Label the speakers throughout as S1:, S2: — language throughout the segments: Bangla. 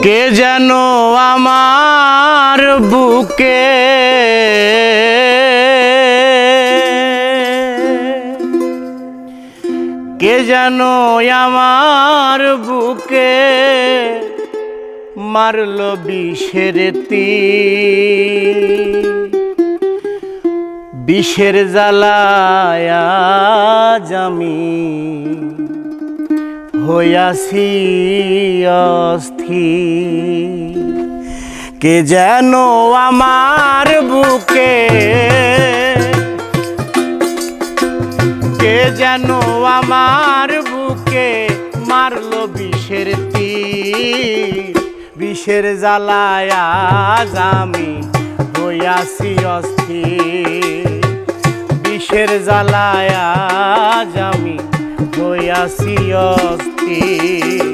S1: কে যেন আমার বুকে কে যেন আমার বুকে মারল বিষের তীর, বিষের জ্বালায় আজ আমি হইয়াছি অস্থির। কে যেন আমার বুকে, কে যেন আমার বুকে মারলো বিষের তীর। বিষের জ্বালায় আজ আমি হইয়াছি অস্থির। বিষের জ্বালায় আজ আমি হইয়াছি অস্থির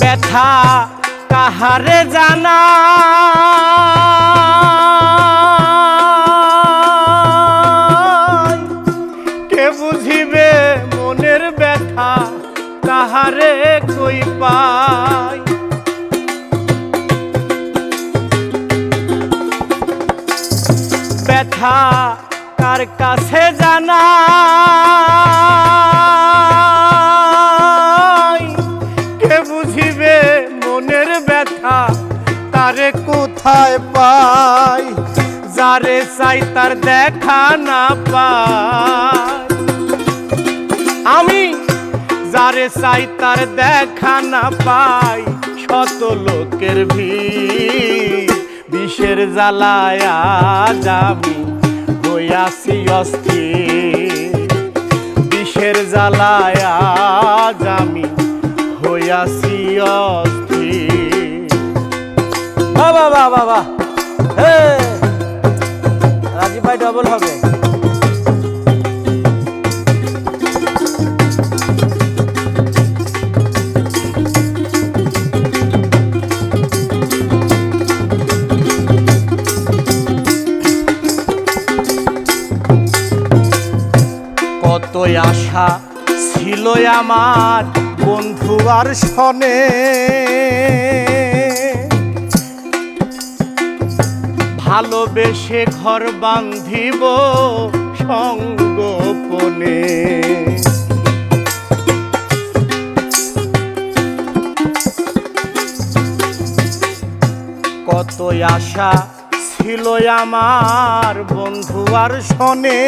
S1: ব্যথা কাহারে জানা? কে বুঝিবে মনের ব্যথা কাহারে কই পায়? ব্যথা কার কাছে জানা কে বুঝিবে মনের ব্যথা তারে কোথায় পাই যারে চাই তার দেখা না পাই আমি যারে চাই তার দেখা না পাই, শত লোকের ভিড়, বিষের জ্বালায় আজ আমি হইয়াছি অস্থির। বিষের জ্বালায় আজ আমি হইয়াছি অস্থির। বাবা বাবা বাবা হে! ভাই ডবল হবে। কতই আশা ছিল আমার বন্ধু আর সনে। ভালোবেসে ঘর বান্ধিব সঙ্গোপনে। কত আশা ছিল আমার বন্ধু আর শনে,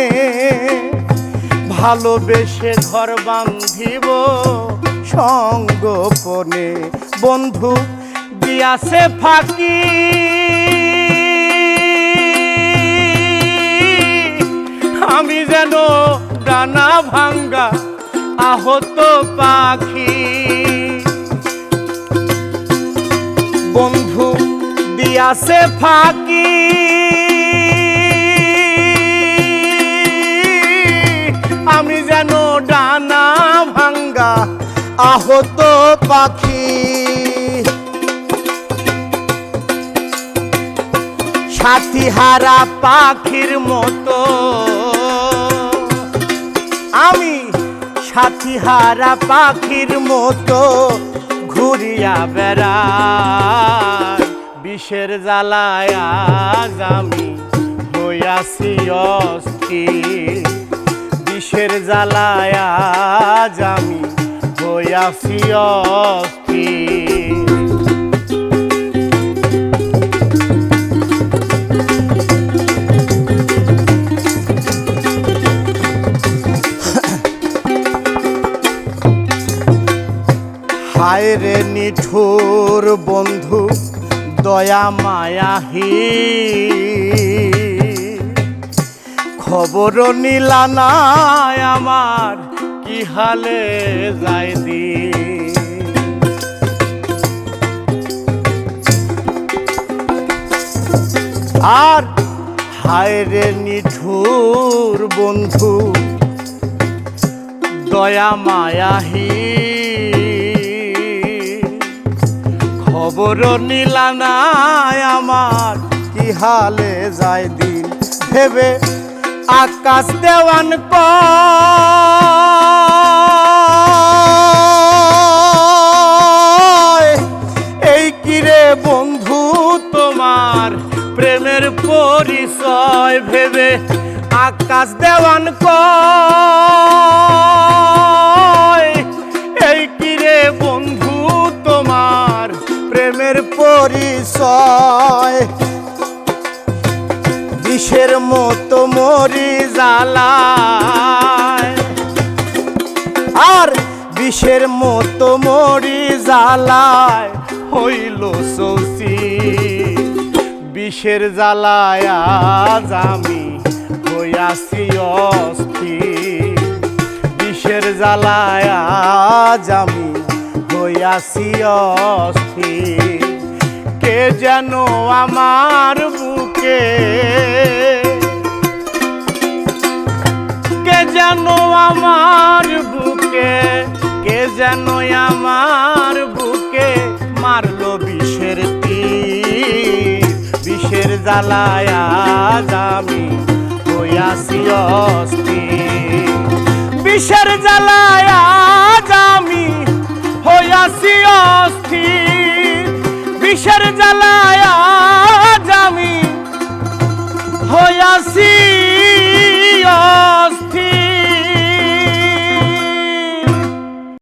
S1: ভালোবেসে ঘর বান্ধিব সঙ্গোপনে। বন্ধু, দিয়াছে ফাঁকি। ডানা ভাঙ্গা আহত পাখি। বন্ধু দিয়াছে ফাঁকি। আমি যেন ডানা ভাঙ্গা আহত পাখি। সাথী হারা পাখির মতো আমি সাথী হারা পাখির মতো ঘুরিয়া বেড়াই। বিষের জ্বালায় আমি হইয়াছি অস্থির। বিষের জ্বালায় আমি হইয়াছি অস্থির। হায় রে নিঠুর বন্ধু, দয়া মায়াহি খবর নিলা নাই আমার, কি হালে যাই দি আর হায় রে নিঠুর বন্ধু, দয়া মায়াহি খবর নিলানায় আমার, কি হালে যায় দিন ভেবে? আকাশ দেওয়ান কয় এই কিরে বন্ধু তোমার প্রেমের পরিচয় ভেবে? আকাশ দেওয়ান কয় বিষের মতো মরি জ্বালায় হইল সৌসি বিষের জ্বালায় আমি হইয়াছি অস্থির। বিষের জ্বালায় আমি হইয়াছি অস্থির। কে যেন আমার বুকে, কে যেন আমার বুকে যেন আমার বুকে মারলো বিষের তীর। বিষের জ্বালায় আমি হইয়াছি অস্থির। বিষের জ্বালায় আমি হইয়াছি অস্থির।